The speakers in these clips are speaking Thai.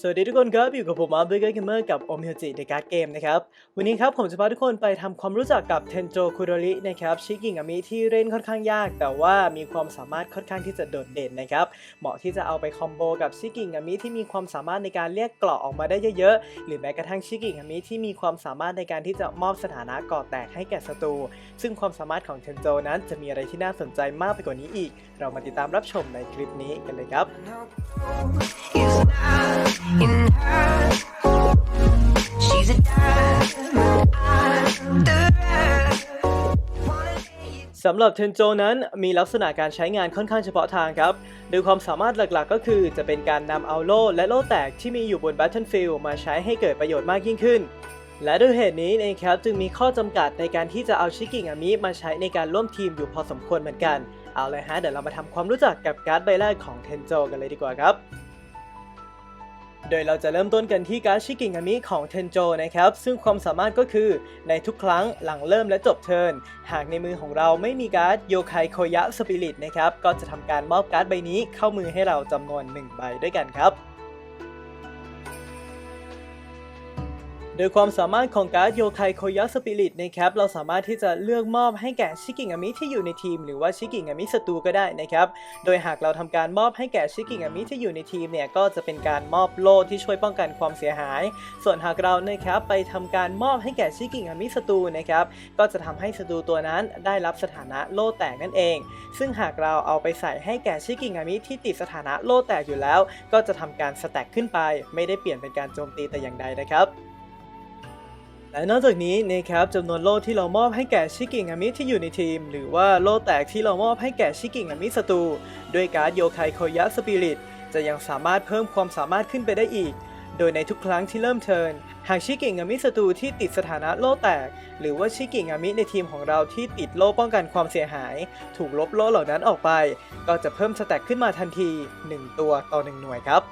สวัสดีทุกคนครับอยู่กับผมอาร์เบเกอร์เกมเมอร์กับโอมิโอจิในการ์ดเกมนะครับวันนี้ครับผมจะพาทุกคนไปทำความรู้จักกับเทนโจคุโดรินะครับชิกิงามิที่เล่นค่อนข้างยาก แต่ว่ามีความสามารถค่อนข้างที่จะโดดเด่นนะครับเหมาะที่จะเอาไปคอมโบกับชิกิงามิที่มีความสามารถในการเรียกเกราะออกมาได้เยอะๆ หรือแม้กระทั่งชิกิงามิที่มีความสามารถในการที่จะมอบสถานะก่อแตกให้แก่ศัตรูซึ่งความสามารถของเทนโจนั้นจะมีอะไรที่น่าสนใจมากไปกว่านี้อีก เรามาติดตามรับชมในคลิปนี้กันเลยครับสำหรับเทนโจนั้นมีลักษณะการใช้งานค่อนข้างเฉพาะทางครับ โดยความสามารถหลักๆ ก็คือจะเป็นการนำเอาโล่และโล่แตกที่มีอยู่บน Battlefield มาใช้ให้เกิดประโยชน์มากยิ่งขึ้น และด้วยเหตุนี้นะครับจึงมีข้อจำกัดในการที่จะเอาชิกิงามิมาใช้ในการร่วมทีมอยู่พอสมควรเหมือนกัน เอาเลยฮะ เดี๋ยวเรามาทำความรู้จักกับการ์ดใบแรกของเทนโจกันเลยดีกว่าครับ โดยเราจะเริ่มต้นกันที่การ์ดชิกิงามิของเทนโจนะครับ ซึ่งความสามารถก็คือในทุกครั้งหลังเริ่มและจบเทิร์นหากในมือของเราไม่มีการ์ดโยคายโคยะสปิริตนะครับ ก็จะทำการมอบการ์ดใบนี้เข้ามือให้เราจำนวน 1 ใบด้วยกันครับ โดยความสามารถของการ์ดโยคายโคยะสปิริตนะครับเราสามารถที่จะเลือกมอบให้แก่ชิกิงามิที่อยู่ในทีม หรือว่าชิกิงามิศัตรูก็ได้นะครับโดยหากเราทำการมอบให้แก่ชิกิงามิที่อยู่ในทีมเนี่ยก็จะเป็นการมอบโล่ที่ช่วยป้องกันความเสียหาย ส่วนหากเรานะครับไปทำการมอบให้แก่ชิกิงามิศัตรูนะครับก็จะทำให้ศัตรูตัวนั้นได้รับสถานะโล่แตกนั่นเอง ซึ่งหากเราเอาไปใส่ให้แก่ชิกิงามิที่ติดสถานะโล่แตกอยู่แล้ว ก็จะทำการสแต็กขึ้นไป ไม่ได้เปลี่ยนเป็นการโจมตีแต่อย่างใดนะครับ และนอกจากนี้นะครับจำนวนโล่ที่เรามอบให้แก่ชิกิงามิที่อยู่ในทีม หรือว่าโล่แตกที่เรามอบให้แก่ชิกิงามิศัตรูด้วยการ์ดโยคายโคยะสปิริตจะยังสามารถเพิ่มความสามารถขึ้นไปได้อีก โดยในทุกครั้งที่เริ่มเทิร์นหากชิกิงามิศัตรูที่ติดสถานะโล่แตก หรือว่าชิกิงามิในทีมของเราที่ติดโล่ป้องกันความเสียหาย ถูกลบโล่เหล่านั้นออกไป ก็จะเพิ่มสแต็กขึ้นมาทันที 1 ตัวต่อ 1 หน่วยครับ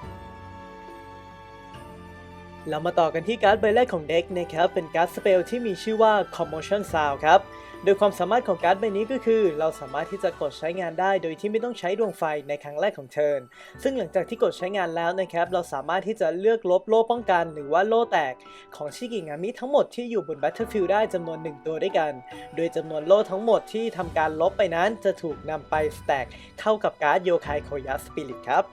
เรามาต่อกันที่การ์ดใบแรกของเด็กนะครับเป็นการ์ดสเปลที่มีชื่อว่า Commotion Sound ครับโดยความสามารถของการ์ดใบนี้ก็คือ เราสามารถที่จะกดใช้งานได้โดยที่ไม่ต้องใช้ดวงไฟในครั้งแรกของเทิร์นซึ่งหลังจากที่กดใช้งานแล้วนะครับเราสามารถที่จะเลือกลบโล่ป้องกัน หรือว่าโล่แตกของชิกิงามิทั้งหมดที่อยู่บน Battlefield ได้จำนวน 1 ตัวด้วยกัน โดยจำนวนโล่ทั้งหมดที่ทำการลบไปนั้นจะถูกนำไปสแต็กเข้ากับการ์ดโยคายโคยะสปิริตครับ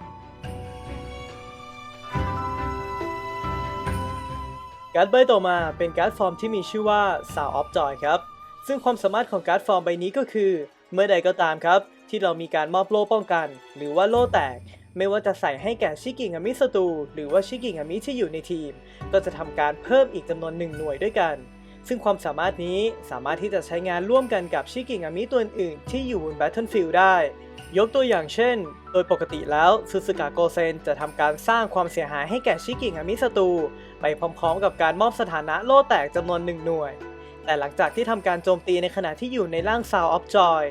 การ์ดใบต่อมาเป็นการ์ดฟอร์มที่มีชื่อว่า Sound of Joy ครับ ซึ่งความสามารถของการ์ดฟอร์มใบนี้ก็คือ เมื่อใดก็ตามครับ ที่เรามีการมอบโล่ป้องกัน หรือว่าโล่แตก ไม่ว่าจะใส่ให้แก่ชิกิงามิศัตรูหรือว่าชิกิงามิที่อยู่ในทีม ก็จะทำการเพิ่มอีกจำนวนหนึ่งหน่วยด้วยกัน ซึ่งความสามารถนี้สามารถที่จะใช้งานร่วมกันกับชิกิงามิตัวอื่นๆที่อยู่บน Battlefield ได้ ยกตัวอย่างเช่น โดยปกติแล้วซูซึกะโกเซนจะทำการสร้างความเสียหายให้แก่ชิกิงามิศัตรู ไปพร้อมๆ กับการมอบสถานะโล่แตกจำนวนหนึ่งหน่วย แต่หลังจากที่ทำการโจมตีในขณะที่อยู่ในร่าง Sound of Joy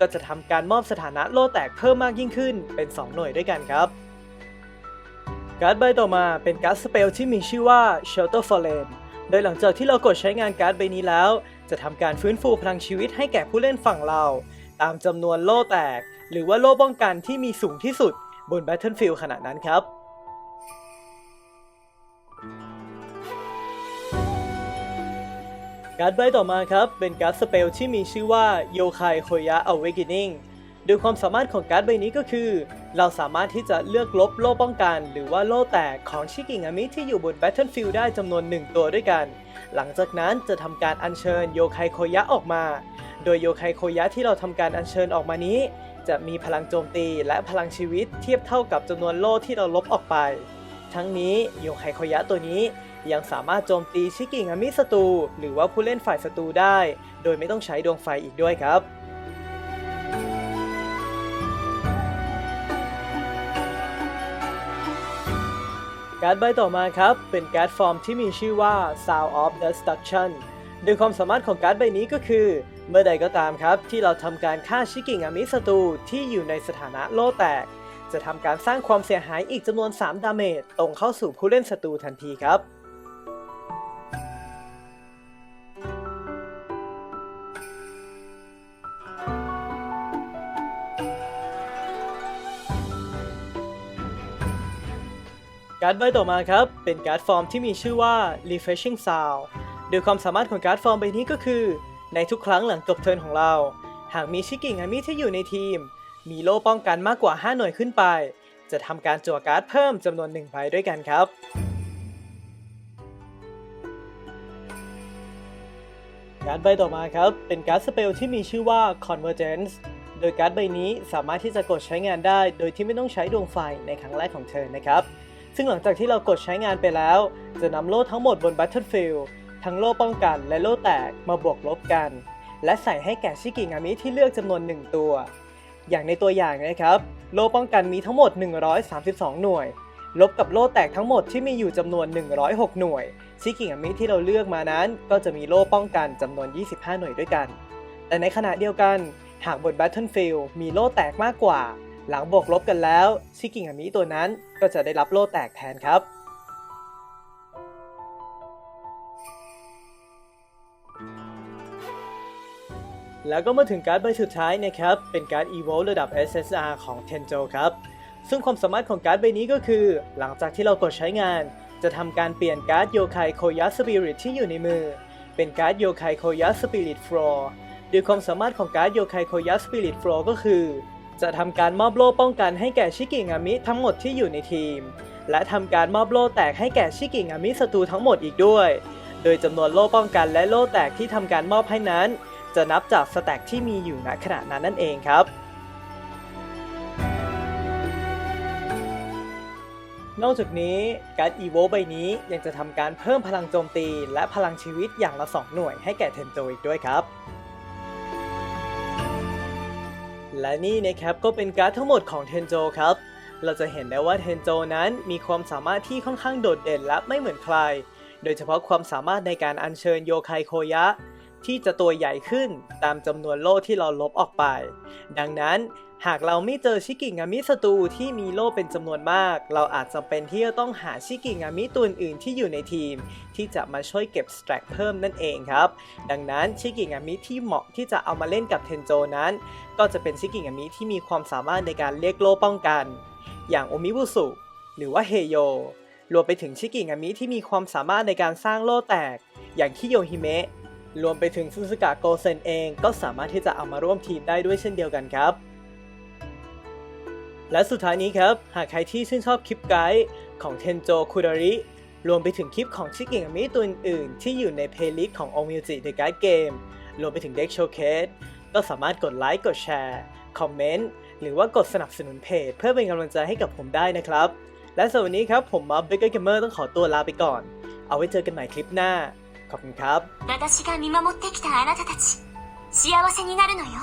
ก็จะทำการมอบสถานะโล่แตกเพิ่มมากยิ่งขึ้นเป็น 2 หน่วยด้วยกันครับการ์ดใบต่อมาเป็นการ์ดสเปลที่มีชื่อว่า Shelter for Lane โดยหลังจากที่เรากดใช้งานการ์ดใบนี้แล้ว จะทำการฟื้นฟูพลังชีวิตให้แก่ผู้เล่นฝั่งเรา ตามจำนวนโล่แตก หรือว่าโล่ป้องกันที่มีสูงที่สุดบน Battlefield ขณะนั้นครับ การ์ดใบต่อมาครับ เป็นการ์ดสเปลที่มีชื่อว่าโยคายโคยะ Awakening โดยความสามารถของการ์ดใบนี้ก็คือ เราสามารถที่จะเลือกลบโล่ป้องกัน หรือว่าโล่แตกของชิกิงามิที่อยู่บน Battlefield ได้จำนวน 1 ตัวด้วยกัน หลังจากนั้นจะทำการอัญเชิญโยคายโคยะออกมา โดยโยคายโคยะที่เราทำการอัญเชิญออกมานี้ จะมีพลังโจมตีและพลังชีวิตเทียบเท่ากับจำนวนโล่ที่เราลบออกไป ทั้งนี้โยคายโคยะตัวนี้ ยังสามารถโจมตีชิกิงามิศัตรูหรือว่าผู้เล่นฝ่ายศัตรูได้ โดยไม่ต้องใช้ดวงไฟอีกด้วยครับการ์ดใบต่อมาครับ เป็นการ์ดฟอร์มที่มีชื่อว่า Sound of Destruction โดยความสามารถของการ์ดใบนี้ก็คือ เมื่อใดก็ตามครับที่เราทำการฆ่าชิกิงามิศัตรูที่อยู่ในสถานะโล่แตก จะทำการสร้างความเสียหายอีกจำนวน 3 ดาเมจตรงเข้าสู่ผู้เล่นศัตรูทันทีครับ การ์ดใบต่อมาครับ เป็นการ์ดฟอร์มที่มีชื่อว่า Refreshing Sound โดยความสามารถของการ์ดฟอร์มใบนี้ก็คือ ในทุกครั้งหลังจบเทิร์นของเรา หากมีชิกิงามิที่อยู่ในทีม มีโล่ป้องกันมากกว่า 5 หน่วยขึ้นไป จะทำการจั่วการ์ดเพิ่มจำนวน1ใบด้วยกันครับการ์ดใบต่อมาครับ เป็นการ์ดสเปลที่มีชื่อว่า Convergence โดยการ์ดใบนี้สามารถที่จะกดใช้งานได้ โดยที่ไม่ต้องใช้ดวงไฟในครั้งแรกของเทิร์นนะครับ ซึ่งหลังจากที่เรากดใช้งานไปแล้ว จะนำโล่ทั้งหมดบน Battlefield ทั้งโล่ป้องกันและโล่แตกมาบวกลบกัน และใส่ให้แก่ชิกิงามิที่เลือกจำนวน 1 ตัว อย่างในตัวอย่างนะครับ โล่ป้องกันมีทั้งหมด 132 หน่วย ลบกับโล่แตกทั้งหมดที่มีอยู่จำนวน 106 หน่วย ชิกิงามิที่เราเลือกมานั้น ก็จะมีโล่ป้องกันจำนวน 25 หน่วยด้วยกัน แต่ในขณะเดียวกัน หากบน Battlefield มีโล่แตกมากกว่า หลังบวกลบกันแล้ว ชิกิงามิตัวนั้นก็จะได้รับโล่แตกแทนครับ แล้วก็มาถึงการ์ดใบสุดท้ายนะครับ เป็นการ์ด Evolve ระดับ SSR ของ Tenjo ครับ ซึ่งความสามารถของการ์ดใบนี้ก็คือ หลังจากที่เรากดใช้งาน จะทำการเปลี่ยนการ์ดโยคายโคย a สปิริตที่อยู่ในมือ เป็นการ์ดโยคายโคย a สปิริตฟลอร์โดยความสามารถของการ์ดโยคายโคย a สปิริตฟลอร์ก็คือ จะทำการมอบโล่ป้องกันให้แก่ชิกิงามิทั้งหมดที่อยู่ในทีม และทำการมอบโล่แตกให้แก่ชิกิงามิศัตรูทั้งหมดอีกด้วย โดยจำนวนโล่ป้องกันและโล่แตกที่ทำการมอบให้นั้น จะนับจากสแต็กที่มีอยู่ณขณะนั้นนั่นเองครับ นอกจากนี้การ์ด EVO ใบนี้ยังจะทำการเพิ่มพลังโจมตี และพลังชีวิตอย่างละ 2 หน่วยให้แก่เทนโจอีกด้วยครับ และนี่นะครับก็เป็นการ์ดทั้งหมดของเทนโจครับ เราจะเห็นได้ว่าเทนโจนั้นมีความสามารถที่ค่อนข้างโดดเด่นและไม่เหมือนใคร โดยเฉพาะความสามารถในการอัญเชิญโยคายโคยะ ที่จะตัวใหญ่ขึ้นตามจำนวนโล่ที่เราลบออกไป ดังนั้น หากเราไม่เจอชิกิงามิศัตรูที่มีโล่เป็นจำนวนมาก เราอาจจำเป็นที่จะต้องหาชิกิงามิตัวอื่นที่อยู่ในทีม ที่จะมาช่วยเก็บสแตรกเพิ่มนั่นเองครับ ดังนั้นชิกิงามิที่เหมาะที่จะเอามาเล่นกับเทนโจนั้น ก็จะเป็นชิกิงามิที่มีความสามารถในการเรียกโล่ป้องกัน อย่างโอมิบุสุหรือว่าเฮโยรวมไปถึงชิกิงามิที่มีความสามารถในการสร้างโล่แตก อย่างคิโยฮิเมะรวมไปถึงซูซูกะโกเซนเอง ก็สามารถที่จะเอามาร่วมทีมได้ด้วยเช่นเดียวกันครับ และสุดท้ายนี้ครับ หากใครที่ชื่นชอบคลิปไกด์ของเทนโจคุดาริ รวมไปถึงคลิปของชิกิงามิตัวอื่นๆ ที่อยู่ในเพลย์ลิสต์ของ o m u s i The Guide Game รวมไปถึง Deck Showcase ก็สามารถกดไลค์ กดแชร์ คอมเมนต์ หรือว่ากดสนับสนุนเพจ เพื่อเป็นกำลังใจให้กับผมได้นะครับ และสำหรับวันนี้ครับ ผมมัฟเบเกอร์เกมเมอร์ต้องขอตัวลาไปก่อน เอาไว้เจอกันใหม่คลิปหน้า ขอบคุณครับ 私が見守ってきたあなたたち幸せになるのよ